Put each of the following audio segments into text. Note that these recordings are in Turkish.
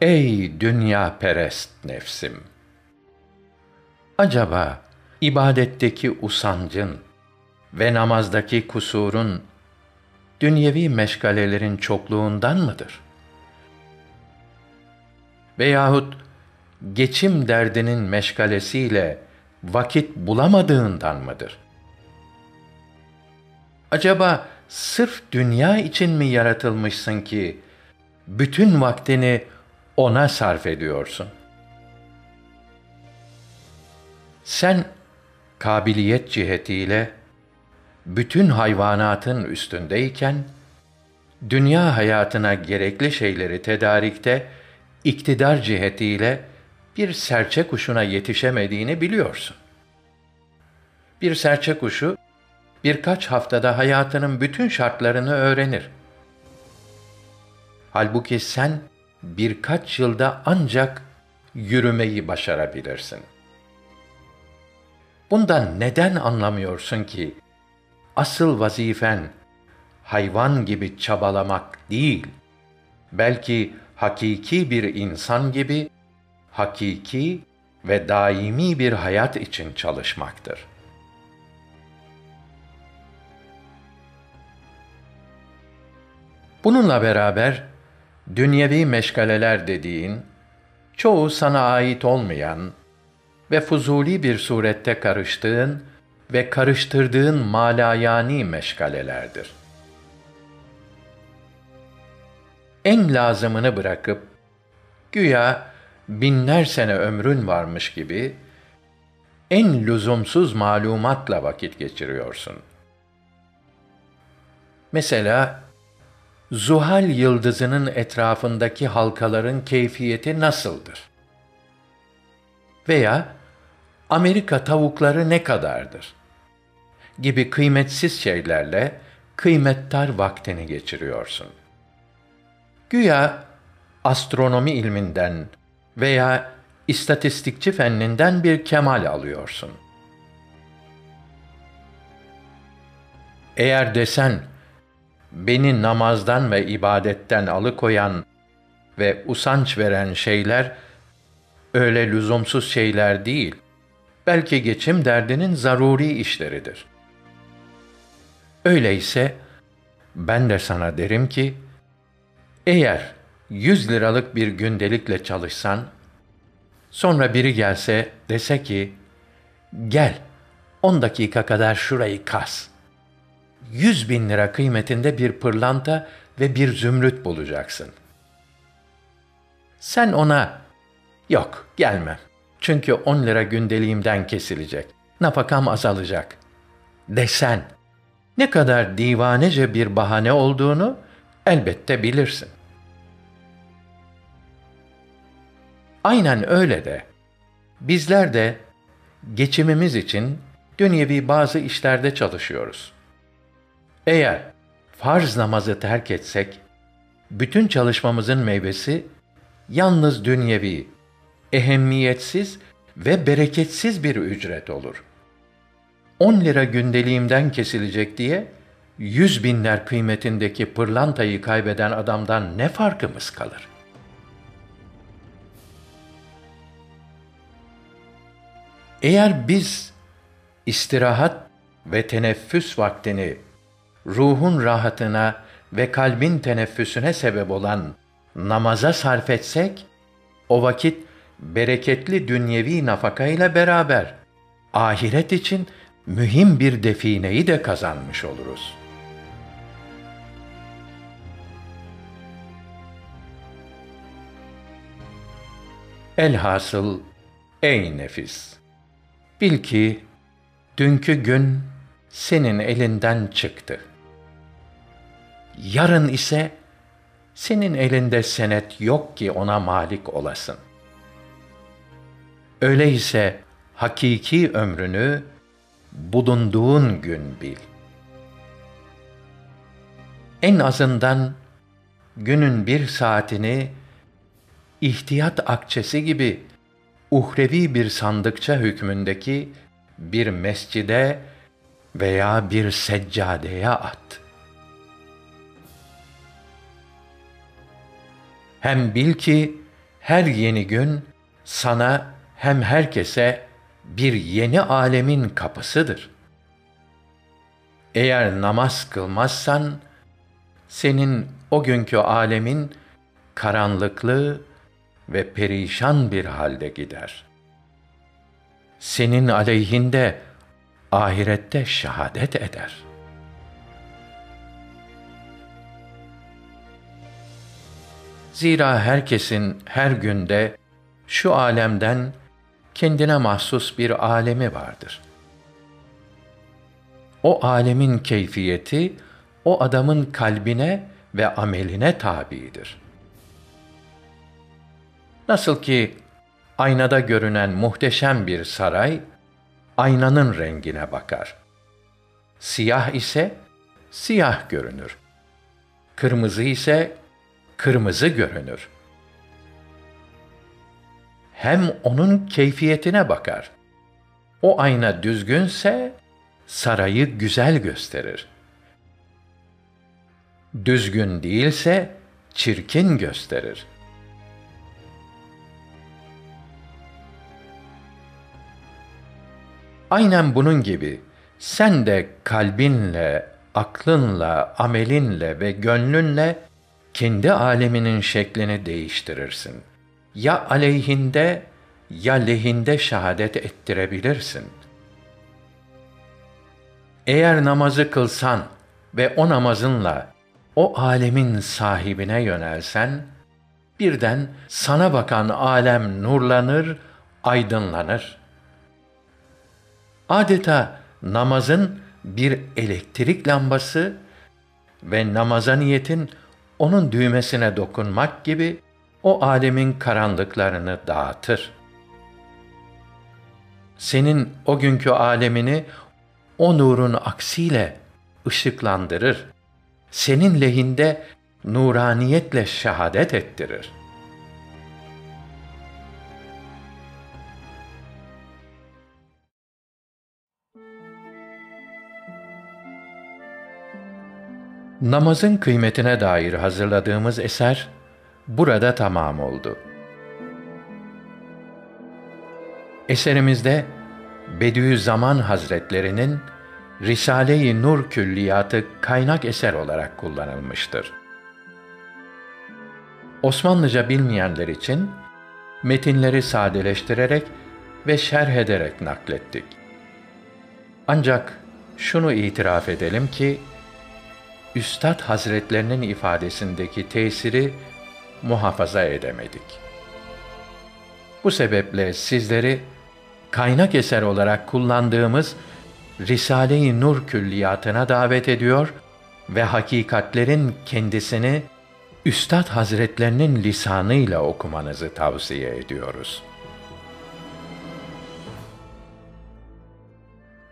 Ey dünya perest nefsim! Acaba ibadetteki usancın ve namazdaki kusurun dünyevi meşgalelerin çokluğundan mıdır? Veyahut geçim derdinin meşgalesiyle vakit bulamadığından mıdır? Acaba sırf dünya için mi yaratılmışsın ki bütün vaktini ona sarf ediyorsun? Sen kabiliyet cihetiyle bütün hayvanatın üstündeyken dünya hayatına gerekli şeyleri tedarikte iktidar cihetiyle bir serçe kuşuna yetişemediğini biliyorsun. Bir serçe kuşu birkaç haftada hayatının bütün şartlarını öğrenir. Halbuki sen birkaç yılda ancak yürümeyi başarabilirsin. Bundan neden anlamıyorsun ki asıl vazifen hayvan gibi çabalamak değil, belki hakiki bir insan gibi hakiki ve daimi bir hayat için çalışmaktır. Bununla beraber dünyevi meşgaleler dediğin çoğu sana ait olmayan ve fuzuli bir surette karıştığın ve karıştırdığın malayani meşgalelerdir. En lazımını bırakıp güya binler sene ömrün varmış gibi en lüzumsuz malumatla vakit geçiriyorsun. Mesela Zuhal yıldızının etrafındaki halkaların keyfiyeti nasıldır? Veya Amerika tavukları ne kadardır? Gibi kıymetsiz şeylerle kıymettar vaktini geçiriyorsun. Güya astronomi ilminden veya istatistikçi fenninden bir kemal alıyorsun. Eğer desen, beni namazdan ve ibadetten alıkoyan ve usanç veren şeyler, öyle lüzumsuz şeyler değil, belki geçim derdinin zaruri işleridir. Öyleyse, ben de sana derim ki, eğer yüz liralık bir gündelikle çalışsan, sonra biri gelse dese ki, gel, on dakika kadar şurayı kas. Yüz bin lira kıymetinde bir pırlanta ve bir zümrüt bulacaksın. Sen ona, yok gelmem. Çünkü on lira gündeliğimden kesilecek. Nafakam azalacak. Desen, ne kadar divanece bir bahane olduğunu elbette bilirsin. Aynen öyle de bizler de geçimimiz için dünyevi bazı işlerde çalışıyoruz. Eğer farz namazı terk etsek, bütün çalışmamızın meyvesi yalnız dünyevi, ehemmiyetsiz ve bereketsiz bir ücret olur. 10 lira gündeliğimden kesilecek diye yüz binler kıymetindeki pırlantayı kaybeden adamdan ne farkımız kalır?'' Eğer biz istirahat ve teneffüs vaktini ruhun rahatına ve kalbin teneffüsüne sebep olan namaza sarf etsek, o vakit bereketli dünyevi nafakayla beraber ahiret için mühim bir defineyi de kazanmış oluruz. Elhasıl ey nefis! Bil ki dünkü gün senin elinden çıktı. Yarın ise senin elinde senet yok ki ona malik olasın. Öyleyse hakiki ömrünü bulunduğun gün bil. En azından günün bir saatini ihtiyat akçesi gibi uhrevi bir sandıkça hükmündeki bir mescide veya bir seccadeye at. Hem bil ki her yeni gün sana hem herkese bir yeni alemin kapısıdır. Eğer namaz kılmazsan, senin o günkü alemin karanlıklı ve perişan bir halde gider. Senin aleyhinde ahirette şehadet eder. Zira herkesin her günde şu alemden kendine mahsus bir alemi vardır. O alemin keyfiyeti o adamın kalbine ve ameline tabidir. Nasıl ki aynada görünen muhteşem bir saray aynanın rengine bakar. Siyah ise siyah görünür. Kırmızı ise kırmızı görünür. Hem onun keyfiyetine bakar. O ayna düzgünse sarayı güzel gösterir. Düzgün değilse çirkin gösterir. Aynen bunun gibi sen de kalbinle, aklınla, amelinle ve gönlünle kendi aleminin şeklini değiştirirsin. Ya aleyhinde ya lehinde şehadet ettirebilirsin. Eğer namazı kılsan ve o namazınla o alemin sahibine yönelsen, birden sana bakan alem nurlanır, aydınlanır. Adeta namazın bir elektrik lambası ve namaza niyetin onun düğmesine dokunmak gibi o alemin karanlıklarını dağıtır. Senin o günkü alemini o nurun aksiyle ışıklandırır. Senin lehinde nuraniyetle şehadet ettirir. Namazın kıymetine dair hazırladığımız eser burada tamam oldu. Eserimizde Bediüzzaman Hazretlerinin Risale-i Nur külliyatı kaynak eser olarak kullanılmıştır. Osmanlıca bilmeyenler için metinleri sadeleştirerek ve şerh ederek naklettik. Ancak şunu itiraf edelim ki Üstad Hazretlerinin ifadesindeki tesiri muhafaza edemedik. Bu sebeple sizleri kaynak eser olarak kullandığımız Risale-i Nur külliyatına davet ediyor ve hakikatlerin kendisini Üstad Hazretlerinin lisanıyla okumanızı tavsiye ediyoruz.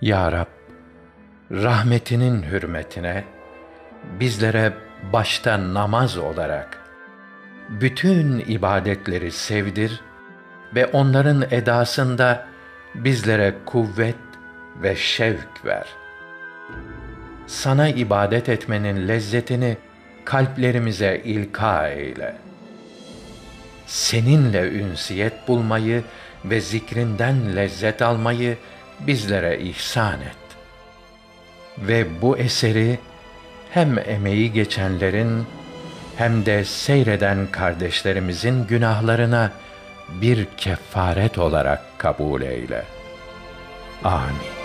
Ya Rab, rahmetinin hürmetine bizlere başta namaz olarak bütün ibadetleri sevdir ve onların edasında bizlere kuvvet ve şevk ver. Sana ibadet etmenin lezzetini kalplerimize ilka eyle. Seninle ünsiyet bulmayı ve zikrinden lezzet almayı bizlere ihsan et. Ve bu eseri hem emeği geçenlerin hem de seyreden kardeşlerimizin günahlarına bir kefaret olarak kabul eyle. Amin.